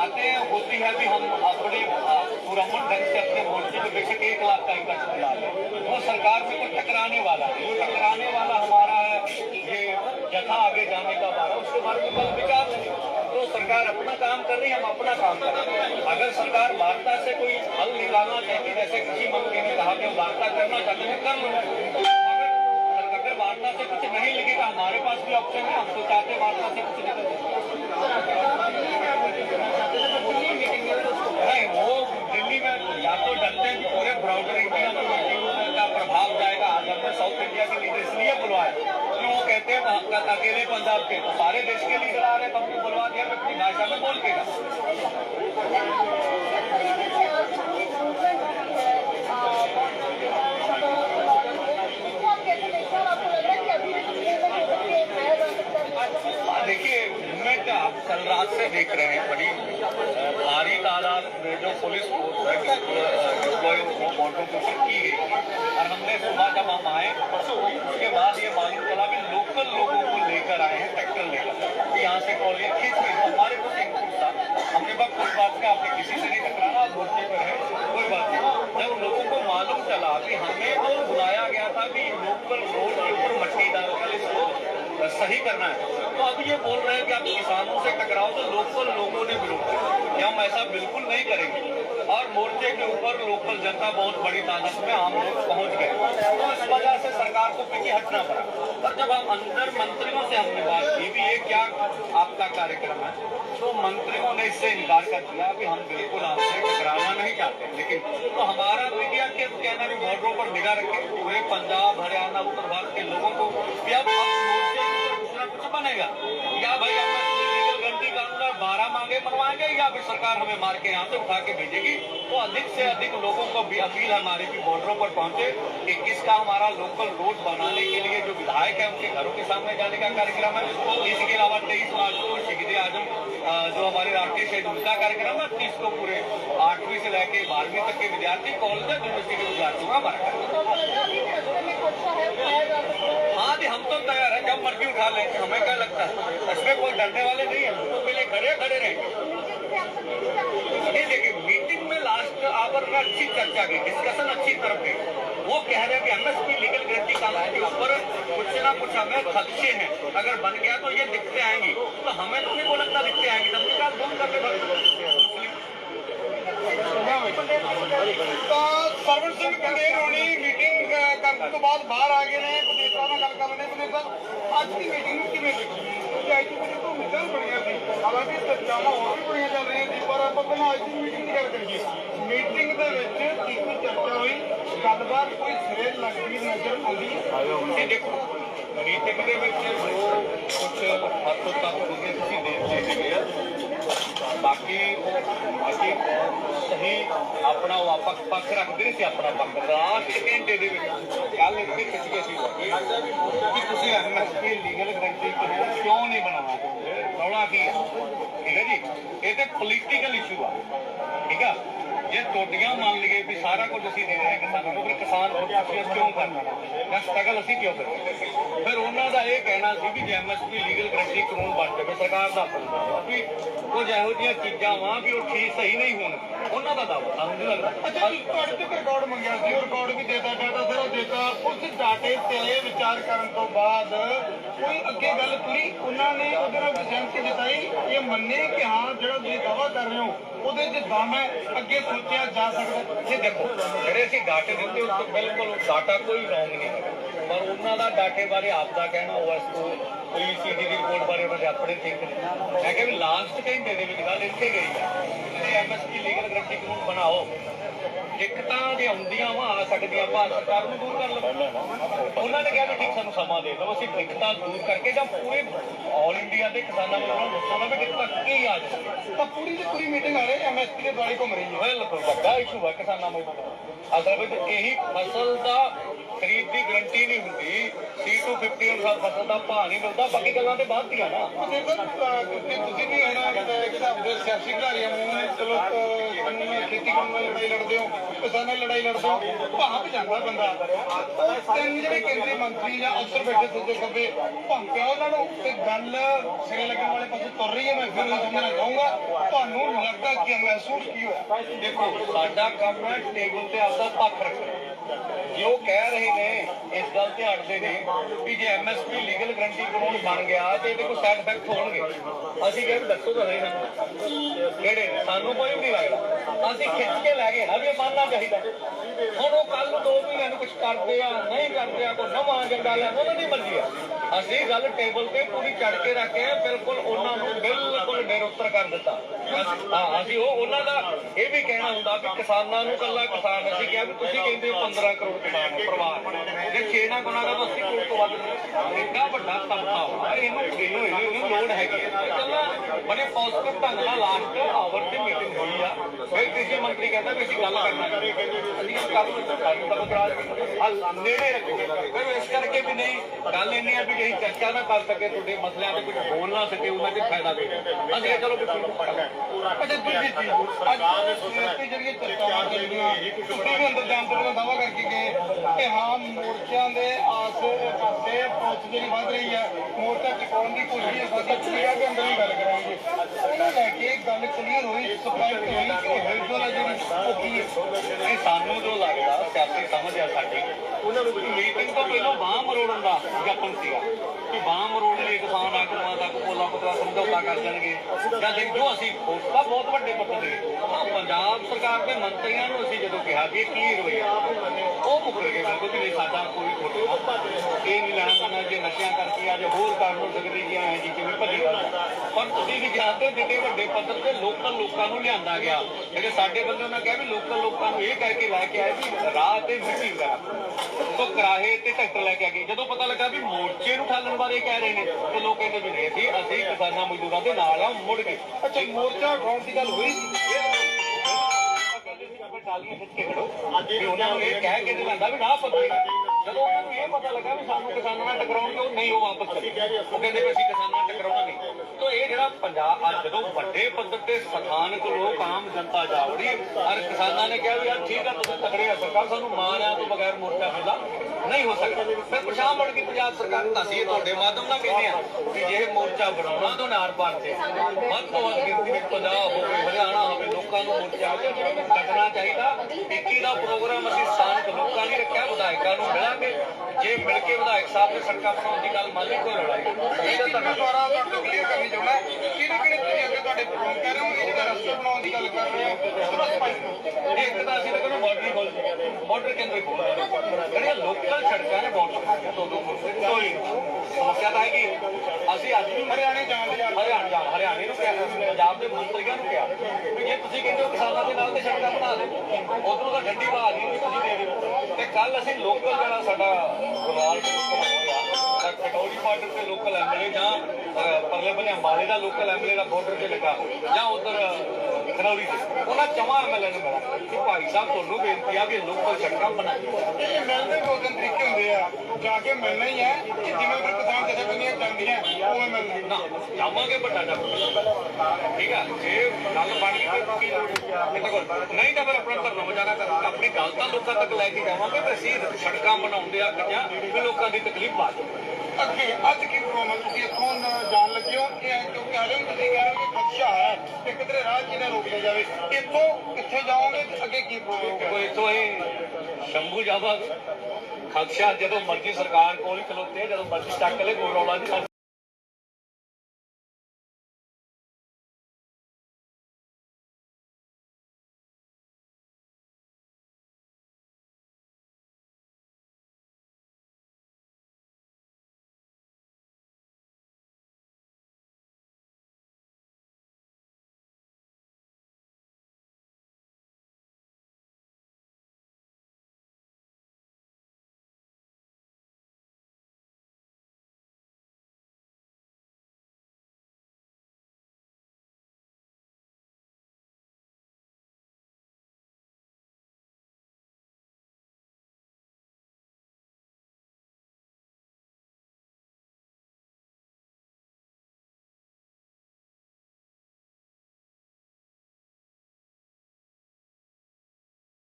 बातें होती है भी हम अपने अ, पुरमन ढंग से अपने मोर्चे में बेशक एक लाख का इकट्ठ मिला है वो सरकार में कोई टकराने वाला है जो टकराने वाला हमारा है ये जथा आगे जाने का बारा उसके बारे में कल विचार नहीं। तो सरकार अपना काम कर रही है हम अपना काम कर रहे हैं। अगर सरकार वार्ता से कोई हल निकालना चाहती जैसे कृषि मंत्री ने कहा कि हम वार्ता करना चाहते हैं कर लो अगर वार्ता से कुछ नहीं लगेगा हमारे पास भी ऑप्शन है हम तो चाहते वार्ता से कुछ निकल नहीं वो दिल्ली में या तो डरते हैं कि पूरे ब्रॉडर इंडिया में मीटिंग का प्रभाव जाएगा आज हमने साउथ इंडिया के लीडर इसलिए बुलवाए कि वो कहते हैं वहाँ का अकेले पंजाब के तो सारे देश के लीडर आ रहे हैं तो हमने बुलवा दिया, मैं अपनी भाषा में बोल के आप कल रात से देख रहे हैं, बड़ी भारी तादाद में जो पुलिस फोर्स है वो बॉर्डरों के ऊपर की गई और हमने सुबह जब हम आए उसके बाद ये मालूम चला कि लोकल लोगों को लेकर आए हैं ट्रैक्टर लेकर कि यहाँ से कॉलेज खींच के तो हमारे कुछ इनपुट था हमने कहा कोई बात नहीं आपने किसी से नहीं टकराना आप पर है कोई बात नहीं। जब लोगों को मालूम चला कि हमें तो बुलाया गया था कि लोकल रोड के ऊपर मट्टी डालकर इसको सही करना है। तो अब ये बोल रहे हैं कि आप किसानों से टकराओ तो लोकल लोगों ने विरोध किया। हम ऐसा बिल्कुल नहीं करेंगे? और मोर्चे के ऊपर लोकल जनता बहुत बड़ी तादाद में आम लोग पहुँच गए। तो इस वजह से सरकार को पीछे हटना पड़ा। पर जब हम अंदर मंत्रियों से हमने बात की भी आपका कार्यक्रम है। तो मंत्रियों ने इससे इनकार कर दिया कि हम बिल्कुल आपसे टकराना नहीं चाहते। लेकिन तो हमारा मीडिया के कहना भी बॉर्डरों पर निगाह रखे पूरे पंजाब, हरियाणा, उत्तर भारत के लोगों को कि अब हम सोचते कुछ बनेगा। मनवाएँगे या फिर सरकार हमें मार के यहाँ से उठा के भेजेगी? तो अधिक से अधिक लोगों को भी अपील हमारे भी बॉर्डरों पर पहुँचे का हमारा लोकल रोड बनाने के लिए जो विधायक है उनके घरों के सामने जाने का कार्यक्रम है। इसके अलावा तेईस मार्च को शहीद आज़म जो हमारे राष्ट्रीय शहीद उनका कार्यक्रम है, तीस को पूरे आठवीं से लेके बारहवीं तक के विद्यार्थी, कॉलेज, यूनिवर्सिटी के विद्यार्थियों का हमारा कार्यक्रम हाँ जी हम तो तैयार है जब मर्ज़ी उठा लें हमें क्या लगता है? इसमें कोई डरने वाले नहीं है। तो पहले खड़े खड़े रहेंगे देखिए मीटिंग में लास्ट आवर में अच्छी चर्चा की डिस्कशन अच्छी तरफ़ गई वो कह रहे हैं कि एमएसपी लीगल गारंटी कानून के ऊपर कुछ ना कुछ हमें खदशे हैं। अगर बन गया तो ये दिखते आएँगी। तो हमें तो नहीं को लगता दिखते आएँगी। सबके साथ गुम करके सिंह पंडेल होनी मीटिंग ਕਰਨ ਤੋਂ ਬਾਅਦ ਬਾਹਰ ਆ ਗਏ ਨੇ ਪੁਲਿਸ ਸਾਹਿਬ ਨਾਲ ਗੱਲ ਕਰ ਲੈਣੇ ਪੁਲਿਸ ਸਾਹਿਬ ਅੱਜ ਦੀ ਮੀਟਿੰਗ ਨੂੰ ਕਿਵੇਂ ਦੇਖੀ? ਕਿ ਅੱਜ ਦੀ ਮੀਟਿੰਗ ਤੋਂ ਮਿਸਾਲ ਬਣੀਆਂ ਸੀ ਹਾਲਾਂਕਿ ਚਰਚਾਵਾਂ ਹੋਰ ਵੀ ਬੜੀਆਂ ਚੱਲ ਰਹੀਆਂ ਸੀ ਪਰ ਆਪਾਂ ਪਹਿਲਾਂ ਅੱਜ ਦੀ ਮੀਟਿੰਗ ਦੀ ਗੱਲ ਕਰੀਏ। ਮੀਟਿੰਗ ਦੇ ਵਿੱਚ ਕੀ ਕੋਈ ਚਰਚਾ ਹੋਈ, ਗੱਲਬਾਤ ਕੋਈ ਸਿਰੇ ਲੱਗਦੀ ਨਜ਼ਰ ਆਉਂਦੀ ਹੈ? ਇਹ ਦੇਖੋ ਮੀਟਿੰਗ ਦੇ ਵਿੱਚ ਜੋ ਕੁਝ ਹੱਥੋਂ ਤੱਕ ਹੁੰਦੇ ਤੁਸੀਂ ਦੇਖਦੇ ਲਿਆ ਆ ਬਾਕੀ ਬਾਕੀ ਸਹੀ ਆਪਣਾ ਉਹ ਪੱਖ ਪੱਖ ਰੱਖਦੇ ਨਹੀਂ ਸੀ ਆਪਣਾ ਪੱਖ। ਲਾਸਟ ਘੰਟੇ ਦੇ ਵਿੱਚ ਕੱਲ ਇੱਥੇ ਖਿੱਚ ਕੇ ਸੀ ਕਿ ਤੁਸੀਂ ਐਮਐਸਪੀ ਲੀਗਲ ਗਰੰਟੀ ਕਿਉਂ ਨਹੀਂ ਬਣਾਉਣਾ ਰੌਲਾ ਕੀ ਠੀਕ ਹੈ ਜੀ। ਇਹ ਤੇ ਪੋਲੀਟੀਕਲ ਇਸ਼ੂ ਆ। ਠੀਕ ਆ? ਜੇ ਟੋਡੀਆਂ ਮੰਨ ਲਈਏ ਵੀ ਸਾਰਾ ਕੁਝ ਅਸੀਂ ਦੇ ਰਹੇ ਕਿਸਾਨਾਂ ਨੂੰ, ਫਿਰ ਕਿਸਾਨ ਖੁਦਕੁਸ਼ੀ ਕਿਉਂ ਕਰਨਾ? ਜਾਂ ਸਟਰਗਲ ਅਸੀਂ ਕਿਉਂ ਕਰੀਏ? ਫਿਰ ਉਹਨਾਂ ਦਾ ਇਹ ਕਹਿਣਾ ਸੀ ਵੀ ਜੇ ਐਮਐਸਪੀ ਲੀਗਲ ਗਰੰਟੀ ਕਾਨੂੰਨ ਬਣ ਜਾਵੇ, ਸਰਕਾਰ ਦਾ ਵੀ ਕੁਝ ਇਹੋ ਜਿਹੀਆਂ ਚੀਜ਼ਾਂ ਵਾਂ ਵੀ ਉਹ ਠੀਕ ਸਹੀ ਨਹੀਂ ਹੋਣ। ਉਹਨਾਂ ਦਾ ਦਾਵਾ ਸਾਨੂੰ ਨਹੀਂ ਲੱਗਦਾ? ਅੱਛਾ, ਜੀ, ਤੁਹਾਡੇ ਤੋਂ ਰਿਕਾਰਡ ਮੰਗਿਆ ਸੀ, ਉਹ ਰਿਕਾਰਡ ਵੀ ਦੇਤਾ ਡਾਟਾ ਸਾਰਾ ਦੇਤਾ, ਉਸ ਡਾਟੇ ਤੇ ਵਿਚਾਰ ਕਰਨ ਤੋਂ ਬਾਅਦ ਕੋਈ ਅੱਗੇ ਗੱਲ ਤੁਰੀ, ਉਹਨਾਂ ਨੇ ਉਹਦੇ ਨਾਲ ਸਹਿਮਤੀ ਜਤਾਈ। ਇਹ ਮੰਨੇ ਕਿ ਹਾਂ, ਜਿਹੜਾ ਤੁਸੀਂ ਦਾਵਾ ਕਰ ਰਹੇ ਹੋ, ਉਹਦੇ 'ਚ ਦਮ ਹੈ, ਅੱਗੇ ਸੋਚਿਆ ਜਾ ਸਕਦਾ। ਜੀ ਦੇਖੋ, ਜਿਹੜੇ ਅਸੀਂ ਡਾਟੇ ਦਿੱਤੇ, ਉਸ ਤੋਂ ਬਿਲਕੁਲ ਡਾਟਾ ਕੋਈ ਰੌਂਗ ਨਹੀਂ ਹੈ ਪਰ ਉਹਨਾਂ ਦਾ ਡਾਟੇ ਬਾਰੇ ਆਪ ਦਾ ਕਹਿਣਾ, ਉਹ ਇਸ ਤੋਂ ਕੋਈ ਦੀ ਰਿਪੋਰਟ ਆਪਣੇ ਠੀਕ ਮੈਂ ਕਿਹਾ ਵੀ ਲਾਸਟ ਘੰਟੇ ਦੇ ਵਿੱਚ ਗੱਲ ਇੱਥੇ ਗਈ ਹੈ ਐਮਐਸਪੀ ਲੀਗਲ ਗਰੰਟੀ ਕਾਨੂੰਨ ਬਣਾਓ। ਦਿੱਕਤਾਂ ਜੇ ਆਉਂਦੀਆਂ ਵਾ, ਆ ਸਕਦੀਆਂ ਭਾਰਤ ਸਰਕਾਰ ਨੂੰ ਦੂਰ ਕਰ ਲਓ। ਉਹਨਾਂ ਨੇ ਕਿਹਾ ਵੀ ਠੀਕ, ਸਾਨੂੰ ਸਮਾਂ ਦੇ ਦਿਓ। ਅਸੀਂ ਦਿੱਕਤਾਂ ਦੂਰ ਕਰਕੇ ਜਾਂ ਪੂਰੇ ਆਲ ਇੰਡੀਆ ਦੇ ਕਿਸਾਨਾਂ ਵੱਲੋਂ ਦੱਸਣਾ ਵੀ ਦਿੱਕਤਾਂ ਕੀ ਆ ਜਾਵੇ ਤਾਂ ਪੂਰੀ ਦੀ ਪੂਰੀ ਮੀਟਿੰਗ ਆ ਰਹੀ ਐਮਐਸਪੀ ਦੇ ਦੁਆਲੇ ਘੁੰਮ ਰਹੀ ਹੈ ਵੱਡਾ ਇਸ਼ੂ ਹੈ ਕਿਸਾਨਾਂ ਨੂੰ ਅਸਲ ਵਿੱਚ ਇਹੀ ਫਸਲ ਦਾ ਖਰੀਦ ਦੀ ਗਰੰਟੀ ਨਹੀਂ ਹੁੰਦੀ। C250 ਅਨੁਸਾਰ ਫਸਲ ਦਾ ਭਾਅ ਨਹੀਂ ਮਿਲਦਾ। ਬਾਕੀ ਗੱਲਾਂ ਤੇ ਬਾਅਦ ਦੀਆਂ ਨਾ। ਤੁਸੀਂ ਤੁਸੀਂ ਵੀ ਹੁਣ ਹਿਸਾਬ ਦੇ ਸਿਆਸੀ ਖਿਡਾਰੀਆਂ ਨੂੰ ਚਲੋ ਖੇਤੀ ਕਾਨੂੰਨ ਨਾਲ ਲੜਾਈ ਲੜਦੇ ਹੋ ਕਿਸਾਨਾਂ ਨਾਲ ਲੜਾਈ ਲੜਦਾ ਭਾਪ ਜਾਂਦਾ ਬੰਦਾ। ਉਹ ਤਿੰਨ ਜਿਹੜੇ ਕੇਂਦਰੀ ਮੰਤਰੀ ਜਾਂ ਅਫਸਰ ਬੈਠੇ ਸੱਜੇ ਖੱਬੇ ਭੰਕਿਆ ਉਹਨਾਂ ਨੂੰ ਤੇ ਗੱਲ ਸਿਰੇ ਲੱਗਣ ਵਾਲੇ ਪਾਸੇ ਤੁਰ ਰਹੀ ਹੈ ਮੈਂ ਫਿਰ ਉਹ ਸਮਝਣਾ ਚਾਹੂੰਗਾ ਤੁਹਾਨੂੰ ਲੱਗਦਾ ਕੀ ਹੈ, ਮਹਿਸੂਸ ਕੀ ਹੋਇਆ? ਦੇਖੋ ਸਾਡਾ ਕੰਮ ਹੈ ਟੇਬਲ ਤੇ ਆਪਦਾ ਪੱਖ ਰੱਖਣਾ। ਜੋ ਕਹਿ ਰਹੇ ਨੇ, ਇਸ ਗੱਲ ਤੇ ਅੜਦੇ ਨੇ ਵੀ ਜੇ ਐਮਐਸਪੀ ਲੀਗਲ ਗਰੰਟੀ ਕਾਨੂੰਨ ਬਣ ਗਿਆ ਤੇ ਇਹਦੇ ਕੋਈ ਸਾਈਡ ਇਫੈਕਟ ਹੋਣਗੇ। ਅਸੀਂ ਕਹਿੰਦੇ ਦੱਸੋ ਤਾਂ ਸਹੀ ਸਾਨੂੰ। ਕਿਹੜੇ? ਸਾਨੂੰ ਕੋਈ ਵੀ ਨਹੀਂ ਲੱਗਦਾ। ਅਸੀਂ ਖਿੱਚ ਕੇ ਲੈ ਗਏ ਨਾ ਵੀ ਮੰਨਣਾ ਚਾਹੀਦਾ। ਹੁਣ ਉਹ ਕੱਲ ਨੂੰ ਦੋ ਮਹੀਨਿਆਂ ਨੂੰ ਕੁਝ ਕਰਦੇ ਆ, ਨਹੀਂ ਕਰਦੇ ਆ, ਕੋਈ ਨਵਾਂ ਏਜੰਡਾ ਲੈ, ਉਹਨਾਂ ਦੀ ਮਰਜ਼ੀ ਆ। ਅਸੀਂ ਗੱਲ ਟੇਬਲ ਤੇ ਪੂਰੀ ਚੜ ਕੇ ਰੱਖੇ ਆ, ਬਿਲਕੁਲ ਉਹਨਾਂ ਨੂੰ ਬਿਲਕੁਲ ਨਿਰੁੱਤਰ ਕਰ ਦਿੱਤਾ। ਹਾਂ, ਅਸੀਂ ਉਹ ਉਹਨਾਂ ਦਾ ਇਹ ਵੀ ਕਹਿਣਾ ਹੁੰਦਾ ਵੀ ਕਿਸਾਨਾਂ ਨੂੰ ਕੱਲਾ ਕਿਸਾਨ, ਅਸੀਂ ਕਿਹਾ ਵੀ ਤੁਸੀਂ ਕਹਿੰਦੇ ਹੋ 15 ਕਰੋੜ ਕਿਸਾਨ ਪਰਿਵਾਰ। ਜੇ 6 ਨਾ ਗੁਣਾ ਦਾ ਤਾਂ 80 ਕਰੋੜ ਤੋਂ ਵੱਧ ਨਹੀਂ। ਇੰਨਾ ਵੱਡਾ ਤਬਕਾ ਵਾ, ਇਹਨੂੰ ਇਹਨੂੰ ਇਹਨੂੰ ਲੋੜ ਹੈਗੀ ਹੈ। ਬੜੇ ਪੌਜ਼ਿਟਿਵ ਢੰਗ ਨਾਲ ਲਾਸਟ ਆ ਫਿਰ ਕਿਸੇ ਮੰਤਰੀ ਕਹਿੰਦਾ ਵੀ ਅਸੀਂ ਗੱਲ ਕਰਨਾ ਅਸੀਂ ਕਰ ਸਰਕਾਰੀ ਦਾ ਬਕਰਾਜ ਆ ਨੇੜੇ ਰੱਖੋ। ਫਿਰ ਇਸ ਕਰਕੇ ਵੀ ਨਹੀਂ ਗੱਲ ਇੰਨੀ ਆ ਵੀ ਅਸੀਂ ਚਰਚਾ ਨਾ ਕਰ ਸਕੇ ਤੁਹਾਡੇ ਮਸਲਿਆਂ ਤੇ ਕੁਝ ਬੋਲ ਨਾ ਸਕੇ ਉਹਨਾਂ ਤੇ ਫਾਇਦਾ ਦੇ ਅਸੀਂ ਕਿਹਾ ਚਲੋ ਨਹੀਂ। ਅੱਛਾ ਦੂਜੀ ਚੀਜ਼ ਅੱਜ ਸਵੇਰ ਤੇ ਜਿਹੜੀਆਂ ਚਰਚਾਵਾਂ ਚੱਲੀਆਂ ਤੁਸੀਂ ਵੀ ਅੰਦਰ ਜਾਣ ਤੋਂ ਦਾਵਾ ਕਰਕੇ ਗਏ ਕਿ ਹਾਂ ਮੋਰਚਿਆਂ ਦੇ ਆਸੇ ਪਾਸੇ ਪੁਲਿਸ ਜਿਹੜੀ ਵੱਧ ਰਹੀ ਹੈ ਮੋਰਚਾ ਟਿਕਾਉਣ ਦੀ ਕੋਸ਼ਿਸ਼ ਸਾਡੀ ਪੂਰੀ ਦੇ ਅੰਦਰ ਹੀ ਗੱਲ ਕਰਾਂਗੇ। ਉਹਨੂੰ ਲੈ ਕੇ ਗੱਲ ਕਲੀਅਰ ਹੋਈ ਸਪਸ਼ਟ ਹੋਈ ਕਿ ਹਿਲਜੁਲ ਜਿਹੜੀ ਉਹ ਕੀ ਹੈ ਸਾਨੂੰ ਜੋ ਲੱਗਦਾ ਸਿਆਸੀ ਸਮਝ ਆ ਸਾਡੀ ਉਹਨਾਂ ਨੂੰ ਮੀਟਿੰਗ ਤੋਂ ਪਹਿਲਾਂ ਬਾਹ ਮਰੋੜਨ ਦਾ ਜਪਨ ਸੀਗਾ ਕਿ ਬਾਹ ਮਰੋੜ ਲਈ ਕਿਸਾਨ ਆਗੂਆਂ ਤੱਕ ਪੋਲਾ ਪਤਰਾ ਸਮਝੌਤਾ ਕਰ ਦੇਣਗੇ ਜਾਂ ਦੇਖੋ ਅਸੀਂ ਹੋਸਲਾ ਬਹੁਤ ਵੱਡੇ ਪੱਧਰ ਤੇ ਹਾਂ ਪੰਜਾਬ ਸਰਕਾਰ ਦੇ ਮੰਤਰੀਆਂ ਨੂੰ ਅਸੀਂ ਜਦੋਂ ਕਿਹਾ ਕਿ ਕੀ ਰਵਈਆ ਉਹ ਮੁਕਰ ਗਏ ਬਿਲਕੁਲ ਕਿ ਸਾਡਾ ਕੋਈ ਖੋਟਾ ਇਹ ਨਹੀਂ ਲੈਣਾ ਦੇਣਾ ਜੇ ਨਸ਼ਿਆਂ ਕਰਕੇ ਅੱਜ ਹੋਰ ਕਾਰਨ ਹੋ ਸਕਦੀ ਜੀ ਐ ਜੀ ਕਿਵੇਂ ਭੱਜੀ ਕਰਦਾ ਪਰ ਤੁਸੀਂ ਵੀ ਜਾਣਦੇ ਹੋ ਜਿੱਡੇ ਵੱਡੇ ਪੱਧਰ ਤੇ ਲੋਕਲ ਲੋਕਾਂ ਨੂੰ ਲਿਆਂਦਾ ਗਿਆ? ਜਿਹੜੇ ਸਾਡੇ ਬੰਦੇ ਉਹਨਾਂ ਕਿਹਾ ਵੀ ਲੋਕਲ ਲੋਕਾਂ ਨੂੰ ਇਹ ਕਰਕੇ ਲੈ ਕੇ ਆਏ ਵੀ ਰਾਹ ਤੇ ਮਿੱਟੀ ਦਾ ਤੋਂ ਕਰਾਹੇ ਤੇ ਟਰੈਕਟਰ ਲੈ ਕੇ ਆ ਗਏ। ਜਦੋਂ ਪਤਾ ਲੱਗਾ ਵੀ ਮੋਰਚੇ ਨੂੰ ਠਾਲਣ ਬਾਰੇ ਕਹਿ ਰਹੇ ਨੇ, ਤੇ ਲੋਕ ਕਹਿੰਦੇ ਵੀ ਨਹੀਂ ਸੀ ਅਸੀਂ ਕਿਸਾਨਾਂ ਮਜ਼ਦੂਰਾਂ ਦੇ ਨਾਲ ਆ ਮੁੜ ਗਏ ਅੱਛਾ, ਮੋਰਚਾ ਉਠਾਉਣ ਦੀ ਗੱਲ ਹੋਈ? ਸੀ ਟਾਲੀਆਂ ਖਿੱਚ ਕੇ ਖੜੋ। ਵੀ ਉਹਨਾਂ ਨੂੰ ਇਹ ਕਹਿ ਕੇ ਦਿਲਾਂਦਾ ਵੀ ਰਾਹ ਪੱਤੇ ਜਦੋਂ ਉਹਨਾਂ ਨੂੰ ਇਹ ਪਤਾ ਲੱਗਾ ਵੀ ਸਾਨੂੰ ਕਿਸਾਨਾਂ ਨਾਲ ਟਕਰਾਉਣਗੇ ਉਹ ਨਹੀਂ ਉਹ ਵਾਪਸ ਚਲੇ ਉਹ ਕਹਿੰਦੇ ਵੀ ਅਸੀਂ ਕਿਸਾਨਾਂ ਨਾਲ ਟਕਰਾਉਣਾ ਨਹੀਂ। ਤੋਂ ਇਹ ਜਿਹੜਾ ਪੰਜਾਬ ਅੱਜ ਜਦੋਂ ਵੱਡੇ ਪੱਧਰ ਤੇ ਸਥਾਨਕ ਲੋਕ, ਆਮ ਜਨਤਾ ਜਾਵੜੀ ਔਰ ਕਿਸਾਨਾਂ ਨੇ ਕਿਹਾ ਵੀ ਯਾਰ ਠੀਕ ਆ, ਤੁਸੀਂ ਤਕੜੇ ਆ ਸਰਕਾਰ, ਸਾਨੂੰ ਮਾਰਿਆ ਤੋਂ ਬਗੈਰ ਮੋਰਚਾ ਖੁੱਲਾ ਨਹੀਂ ਹੋ ਸਕਦਾ। ਫਿਰ ਪਛਾਣ ਮੁੜ ਕੇ ਪੰਜਾਬ ਸਰਕਾਰ ਨੂੰ ਅਸੀਂ ਤੁਹਾਡੇ ਮਾਧਿਅਮ ਨਾਲ ਕਹਿੰਦੇ ਆ ਕਿ ਜੇ ਮੋਰਚਾ ਬਣਾਉਣਾ ਤਾਂ ਨਾਰ ਪਾਰ ਤੇ ਵੱਧ ਤੋਂ ਵੱਧ ਗਿਣਤੀ ਵਿੱਚ ਪੰਜਾਬ ਹੋਵੇ, ਹਰਿਆਣਾ ਹੋਵੇ, ਲੋਕਾਂ ਨੂੰ ਮੋਰਚਾ ਕੱਢਣਾ ਚਾਹੀਦਾ। 21 ਦਾ ਪ੍ਰੋਗਰਾਮ ਅਸੀਂ ਸਥਾਨਕ ਲੋਕਾਂ ਲਈ ਰੱਖਿਆ, ਵਿਧਾਇਕਾਂ ਨੂੰ ਮਿਲਾਂਗੇ ਜੇ ਮਿਲ ਕੇ ਵਿਧਾਇਕ ਸਾਹਿਬ ਨੇ ਸੜਕਾਂ ਬਣਾਉਣ ਦੀ ਗੱਲ ਮੰਨ ਲਈ ਕੋਈ ਲੜਾਈ ਨਹੀਂ। ਇਹ ਚੀਜ਼ ਮੈਂ ਦੁਬਾਰਾ ਤੁਹਾਨੂੰ ਕਲੀਅਰ ਕਰਨੀ ਚਾਹੁੰਦਾ ਕਿਹੜੇ ਕਿਹੜੇ ਤੁਸੀਂ ਅੱਗੇ ਤੁਹਾਡੇ ਪ੍ਰੋਗਰਾਮ ਕਹਿ ਰਹੇ ਹੋ? ਜਿਹੜਾ ਰਸਤੇ ਬਣਾਉਣ ਦੀ ਗੱਲ ਕਰ ਰਹੇ ਹੋ ਥੋੜਾ ਸਪਸ਼ਟ ਇੱਕ ਤਾਂ ਅਸੀਂ ਤਾਂ ਕਹਿੰਦੇ ਬਾਰਡਰ ਹੀ ਖੋਲ ਬਾਰਡਰ ਕੇਂਦਰ ਖੋਲ ਜਿਹੜੀਆਂ ਲੋਕਲ ਸੜਕਾਂ ਨੇ ਬਾਰਡਰ ਦੋ ਦੋ ਕੋਈ ਸਮੱਸਿਆ ਤਾਂ ਹੈ। ਕਿ ਅਸੀਂ ਅੱਜ ਵੀ ਹਰਿਆਣੇ ਜਾਣ ਦੀ ਹਰਿਆਣਾ ਜਾਣ ਹਰਿਆਣੇ ਨੂੰ ਕਿਹਾ ਪੰਜਾਬ ਦੇ ਮੰਤਰੀਆਂ ਨੂੰ ਕਿਹਾ ਵੀ ਜੇ ਤੁਸੀਂ ਕਹਿੰਦੇ ਹੋ ਕਿਸਾਨਾਂ ਦੇ ਨਾਲ ਤੇ ਸੜਕਾਂ ਬਣਾ ਦਿਓ ਉਧਰੋਂ ਤਾਂ ਗੱਡੀ ਬਣਾ ਦੀ ਤੁਸੀਂ ਦੇ ਦਿਓ। ਤੇ ਕੱਲ ਅਸੀਂ ਲੋਕਲ ਜਿਹੜਾ ਸਾਡਾ ਗੁਰਵਾਲ ਦੇ ਉੱਪਰ ਹੋਇਆ ਕਟੌਰੀ ਬਾਰਡਰ ਤੇ ਲੋਕਲ ਐਮਐਲਏ ਜਾਂ ਪਰਲੇ ਬੰਨੇ ਅੰਬਾਲੇ ਦਾ ਲੋਕਲ ਐਮਐਲਏ ਦਾ ਬਾਰਡਰ ਤੇ ਲੱਗਾ ਜਾਂ ਉਧਰ ਖਨੌਰੀ ਤੇ। ਉਹਨਾਂ ਚਵਾਂ ਐਮਐਲਏ ਨੂੰ ਮਿਲਾ ਕਿ ਭਾਈ ਸਾਹਿਬ ਤੁਹਾਨੂੰ ਬੇਨਤੀ ਆ ਵੀ ਲੋਕਲ ਸੜਕਾਂ ਬਣਾਈਓ ਇਹ ਮਿਲਦੇ ਦੋ ਤਿੰਨ ਤਰੀਕੇ ਹੁੰਦੇ ਆ। ਜਾ ਕੇ ਮਿਲਣਾ ਹੀ ਹੈ ਕਿ ਜਿਵੇਂ ਫਿਰ ਕਿਸਾਨ ਜਥੇਬੰਦੀਆਂ ਜਾਂਦੀਆਂ ਉਵੇਂ ਮਿਲਣੀ। ਨਾ ਜਾਵਾਂਗੇ ਵੱਡਾ ਜਾ ਠੀਕ ਆ? ਜੇ ਗੱਲ ਬਣ ਗਈ ਤਾਂ ਕੀ ਨਹੀਂ ਤਾਂ ਫਿਰ ਆਪਣਾ ਧਰਨਾ ਮੁਜ਼ਾਹਰਾ ਕਰਾਂਗੇ ਗੱਲ ਤਾਂ ਲੋਕਾਂ ਤੱਕ ਲੈ ਕੇ ਜਾਵਾਂਗੇ ਤੇ ਅਸੀਂ ਸੜਕਾਂ ਬਣਾਉਂਦੇ ਆ ਕਿਆਂ ਵੀ ਲੋਕਾਂ ਦੀ ਤਕਲੀਫ ਬਾਅਦ ਅੱਗੇ ਅੱਜ ਕੀ ਪ੍ਰੋਗਰਾਮ? ਤੁਸੀਂ ਇੱਥੋਂ ਜਾਣ ਲੱਗੇ ਹੋ ਇਹ ਕਿਉਂਕਿ ਹਾਲੇ ਤੁਸੀਂ ਕਹਿ ਰਹੇ ਹੋ ਕਿ ਖਦਸ਼ਾ ਹੈ ਕਿ ਕਿਧਰੇ ਰਾਹ ਜਿਹਨੇ ਰੋਕ ਲਿਆ ਜਾਵੇ? ਇੱਥੋਂ ਕਿੱਥੇ ਜਾਓਗੇ ਤੇ ਅੱਗੇ ਕੀ ਪ੍ਰੋਗਰਾਮ ਕੋਈ ਤੋਂ ਹੀ ਸ਼ੰਭੂ ਜਾਵਾ ਖਦਸ਼ਾ ਜਦੋਂ ਮਰਜ਼ੀ ਸਰਕਾਰ ਕੋਲ ਹੀ ਖਲੋਤੇ ਜਦੋਂ ਮਰਜ਼ੀ ਚੱਕ ਲੈ ਕੋਈ ਰੌਲਾ ਨਹੀਂ।